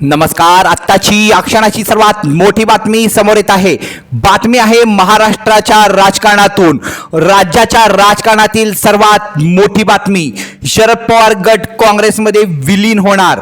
नमस्कार. आत्ताची या क्षणाची सर्वात मोठी बातमी समोर येत आहे. बातमी आहे महाराष्ट्राच्या राजकारणातून. राज्याच्या राजकारणातील सर्वात मोठी बातमी. शरद पवार गट काँग्रेसमध्ये विलीन होणार.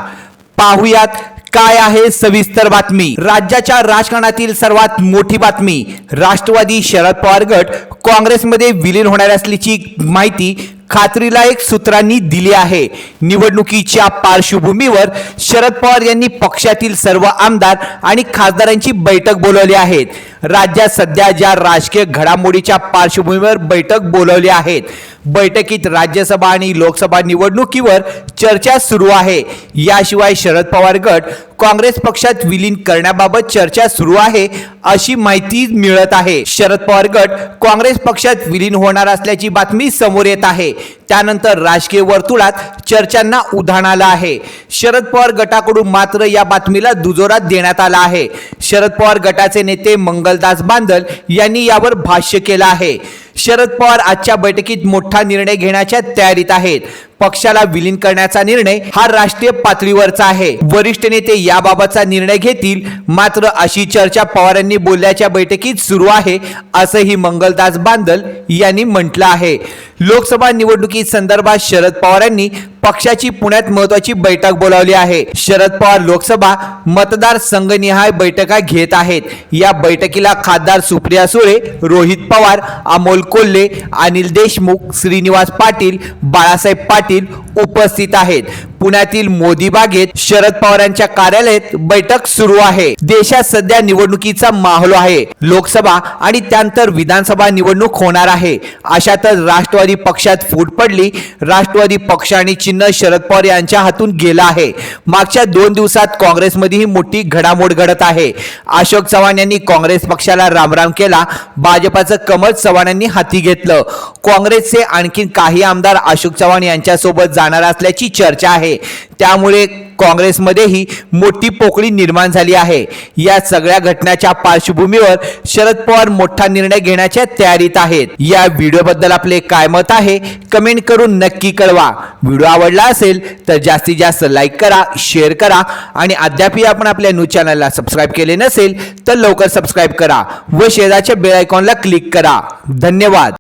पाहुयात काय आहे सविस्तर बातमी. राज्याच्या राजकारणातील सर्वात मोठी बातमी. राष्ट्रवादी शरद पवार गट काँग्रेसमध्ये विलीन होणार असल्याची माहिती खात्रीला एक सूत्रांनी दिली आहे. निवडणुकीच्या पार्श्वभूमीवर शरद पवार यांनी पक्षातील सर्व आमदार आणि खासदारांची बैठक बोलवली आहेत राज्यात सध्या ज्या राजकीय घडामोडीच्या पार्श्वभूमीवर बैठक बोलवली आहेत बैठकीत राज्यसभा आणि लोकसभा निवडणुकीवर चर्चा सुरू आहे. याशिवाय शरद पवार गट काँग्रेस पक्षात विलीन करण्याबाबत चर्चा सुरू आहे अशी माहिती मिळत आहे. शरद पवार गट काँग्रेस पक्षात विलीन होणार असल्याची बातमी समोर येत आहे. त्यानंतर राजकीय वर्तुळात चर्चांना उधाण आलं आहे. शरद पवार गटाकडून मात्र या बातमीला दुजोरा देण्यात आला आहे. शरद पवार गटाचे नेते मंगलदास बांदल यांनी यावर भाष्य केलं आहे. शरद पवार आजच्या बैठकीत मोठा निर्णय घेण्याच्या तयारीत आहेत. पक्षाला विलीन करण्याचा निर्णय हा राष्ट्रीय पातळीवरचा आहे. वरिष्ठ नेते याबाबतचा निर्णय घेतील मात्र अशी चर्चा पवारांनी बोलल्याच्या बैठकीत सुरू आहे असंही मंगलदास बांदल यांनी म्हटलं आहे. लोकसभा निवडणुकी संदर्भात शरद पवारांनी पक्षाची पुण्यात महत्वाची बैठक बोलावली आहे. शरद पवार लोकसभा मतदार संघनिहाय बैठका घेत आहेत. या बैठकीला खासदार सुप्रिया सुळे रोहित पवार अमोल कोल्हे अनिल देशमुख श्रीनिवास पाटील बाळासाहेब पाटील उपस्थित आहेत. पुण्यातील मोदी बागेत शरद पवारांच्या कार्यालयात बैठक सुरू आहे. देशात सध्या निवडणुकीचा माहोल आहे. लोकसभा आणि त्यानंतर विधानसभा निवडणूक होणार आहे. अशातच राष्ट्रवादी पक्षात फूट पडली. राष्ट्रवादी पक्ष आणि चिन्ह शरद पवार यांच्या हातून गेलं आहे. मागच्या दोन दिवसात काँग्रेसमध्ये ही मोठी घडामोड घडत आहे. अशोक चव्हाण यांनी काँग्रेस पक्षाला रामराम केला. भाजपाचं कमल चव्हाणांनी हाती घेतलं. काँग्रेसचे आणखी काही आमदार अशोक चव्हाण यांच्यासोबत जाणार असल्याची चर्चा आहे. त्यामुळे काँग्रेसमध्येही मोठी पोकळी निर्माण झाली आहे. या सगळ्या घटनाच्या पार्श्वभूमीवर शरद पवार मोठा निर्णय घेण्याच्या तयारीत आहेत. या व्हिडिओबद्दल आपले काय मत आहे कमेंट करून नक्की कळवा. व्हिडिओ आवडला असेल तर जास्तीत जास्त लाईक करा शेअर करा आणि अद्यापही आपण आपल्या न्यूज चॅनलला सबस्क्राईब केले नसेल तर लवकर सबस्क्राईब करा व शेजारच्या बेल आयकॉनला क्लिक करा. धन्यवाद.